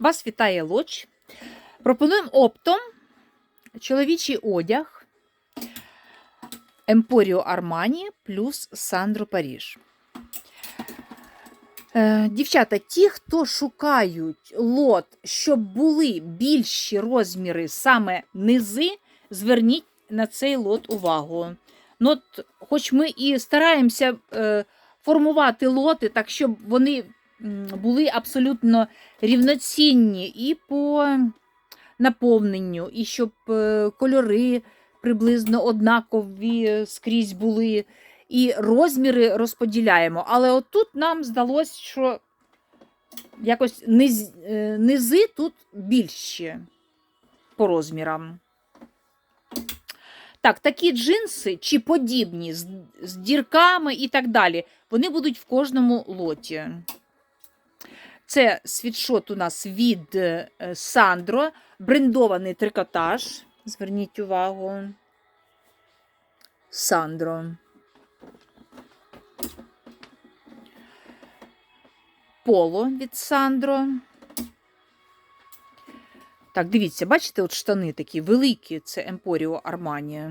Вас вітає Лоч. Пропонуємо оптом чоловічий одяг Емпоріо Армані плюс Сандро Паріж. Е, Дівчата, ті, хто шукають лот, щоб були більші розміри саме низи, зверніть на цей лот увагу. Ну, от, хоч ми і стараємося е, формувати лоти так, щоб вони були абсолютно рівноцінні і по наповненню, і щоб е, кольори приблизно однакові скрізь були, і розміри розподіляємо. Але отут нам здалося, що якось низ, е, низи тут більші по розмірам. Так, такі джинси чи подібні з, з дірками і так далі, вони будуть в кожному лоті. Це світшот у нас від е, Сандро, брендований трикотаж. Зверніть увагу. Сандро. Поло від Сандро. Так, дивіться, бачите, от штани такі великі, це Емпоріо Армані.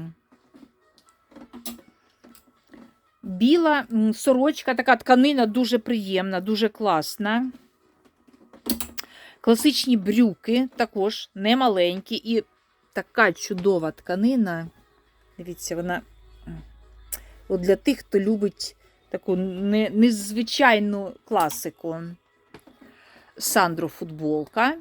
Біла сорочка, така тканина дуже приємна, дуже класна. Класичні брюки також немаленькі і така чудова тканина. Дивіться, вона от для тих, хто любить таку не- незвичайну класику. Сандро футболка.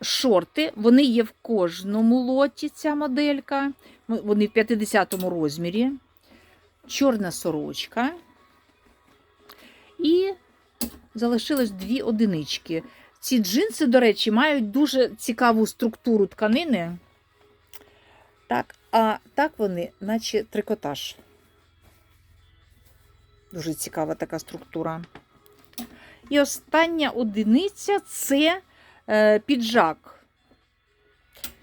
Шорти, вони є в кожному лоті, ця моделька. Вони в 50-му розмірі. Чорна сорочка. І залишилось дві одинички. Ці джинси, до речі, мають дуже цікаву структуру тканини. Так, а так вони, наче трикотаж. Дуже цікава така структура. І остання одиниця це е, піджак.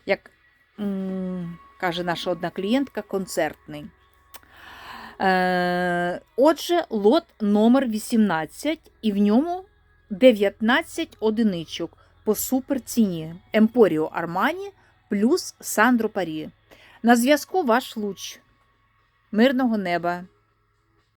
Як м, каже наша одна клієнтка, концертний. Е, отже, лот номер 18, і в ньому 19 одиничок по суперціні. Емпоріо Армані плюс Сандро Парі. На зв'язку ваш луч. Мирного неба!